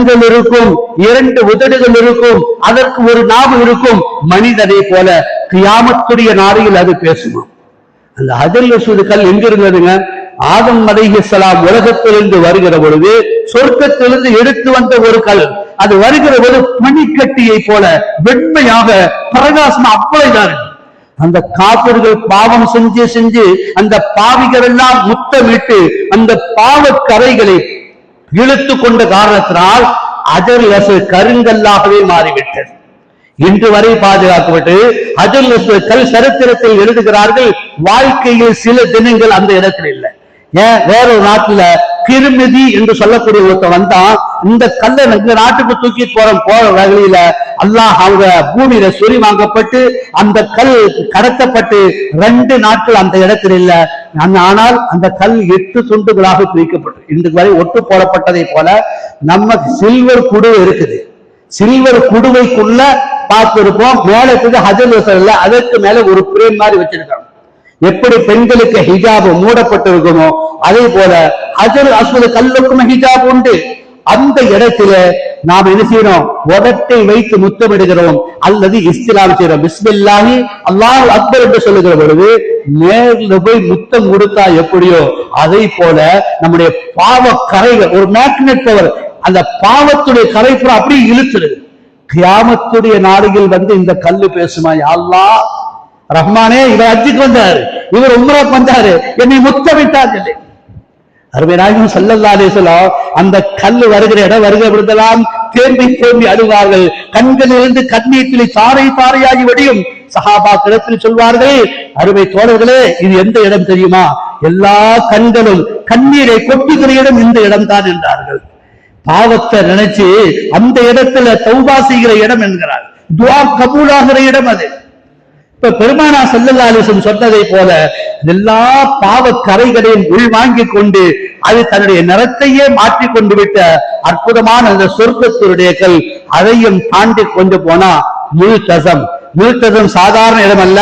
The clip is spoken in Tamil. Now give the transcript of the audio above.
கண்கள் இருக்கும் இரண்டு உதடுகள் இருக்கும் அதற்கு ஒரு நாவு இருக்கும். மனிதனை போல கியாமத்துடைய நாளையில் அது பேசுமா? அந்த அஜல் கல் எங்க இருந்ததுங்க ஆதம் அலைஹிஸ்ஸலாம் உலகத்திலிருந்து வருகிற பொழுது சொர்க்கத்திலிருந்து எடுத்து வந்த ஒரு கல். அது வருகிற போது பனிக்கட்டியை போல வெண்மையாக பிரகாசம் அவ்வளவுதான் அந்த காப்பர்கள் பாவம் செஞ்சு செஞ்சு அந்த பாவிகள் எல்லாம் முத்தமிட்டு அந்த பாவக் கரைகளை இழுத்து கொண்ட காரணத்தினால் அஜர் வசூல் கருங்கல்லாகவே மாறிவிட்டது. இன்று வரை பாதுகாக்கப்பட்டு லசு கல் சரித்திரத்தில் எழுதுகிறார்கள். வாழ்க்கையில் சில தினங்கள் அந்த இடத்தில் இல்லை. ஏன்? வேற ஒரு நாட்டுல கிருமிதி என்று சொல்லக்கூடிய ஒருத்த வந்தான். இந்த கல்லை இந்த நாட்டுக்கு தூக்கி போற போற வழியில அல்லாஹ் அவங்க பூமியில சொறி வாங்கப்பட்டு அந்த கல் கடத்தப்பட்டு ரெண்டு நாட்கள் அந்த இடத்தில் இல்ல. ஆனால் அந்த கல் எட்டு துண்டுகளாக பிரிக்கப்பட்டு இன்று வரை ஒட்டு போடப்பட்டதை போல நம்ம சில்வர் குடு இருக்குது. சில்வர் குடுவைக்குள்ள பார்த்திருப்போம் மேலத்துக்கு ஹஜல் இல்ல அதற்கு மேல ஒரு பிரேம் மாதிரி வச்சிருக்காங்க. எப்படி பெண்களுக்கு ஹிஜாப் மூடப்பட்டிருக்குமோ அதே போல ஹஜர் அஸ்வத கல்லுக்கும் ஹிஜாப் உண்டு. அந்த இடத்துல நாம் என்ன செய்யறோம் உதட்டை வைத்து முத்தமிடுகிறோம். அல்லது இஸ்திலாம் செய்யறோம் பிஸ்மில்லாஹி அல்லாஹ் அக்பர் என்று சொல்லுகிற பொழுது நேர்ல போய் முத்தம் கொடுத்தா எப்படியோ? அதை போல நம்முடைய பாவ கரைகள் ஒரு மேக்னெட் பவர் அந்த பாவத்துடைய கரை கூட அப்படியே இழுத்துடுது கியாமத்துடைய நாடுகள் வந்து இந்த கல்லு பேசுமா? யா ரஹ்மானே இவர் அஜிக்கு வந்தாரு. இவர் உம்ராக்கு வந்தாரு என்னை முத்தமிட்டார்கள் அருமை நாயகம் சொல்லும் அந்த கல்லு வருகிற இடம் வருகிற பொழுதெல்லாம் தேம்பி தேம்பி அழுவார்கள். கண்களிலிருந்து கண்ணீட்டில் தாரை தாரையாகி வடியும். சஹாபா கிடத்தில் சொல்வார்கள் அருமை தோழர்களே இது எந்த இடம் தெரியுமா? எல்லா கண்களும் கண்ணீரை கொட்டுகிற இடம் இந்த இடம்தான் என்றார்கள். பாவத்தை நினைச்சு அந்த இடத்துல தௌபா செய்கிற இடம் என்கிறார். துவா கபூலாகிற இடம் அது. இப்ப பெருமானா செல்லல்லாலிசம் சொன்னதை போல எல்லா பாவ கரைகளையும் உள்வாங்கிக் கொண்டு அது தன்னுடைய நிறத்தையே மாற்றி கொண்டு விட்ட அற்புதமான அந்த சொர்க்கத்தினுடைய கல் அதையும் தாண்டி கொண்டு போனா முல்தசம். முழுத்தசம் சாதாரண இடம் அல்ல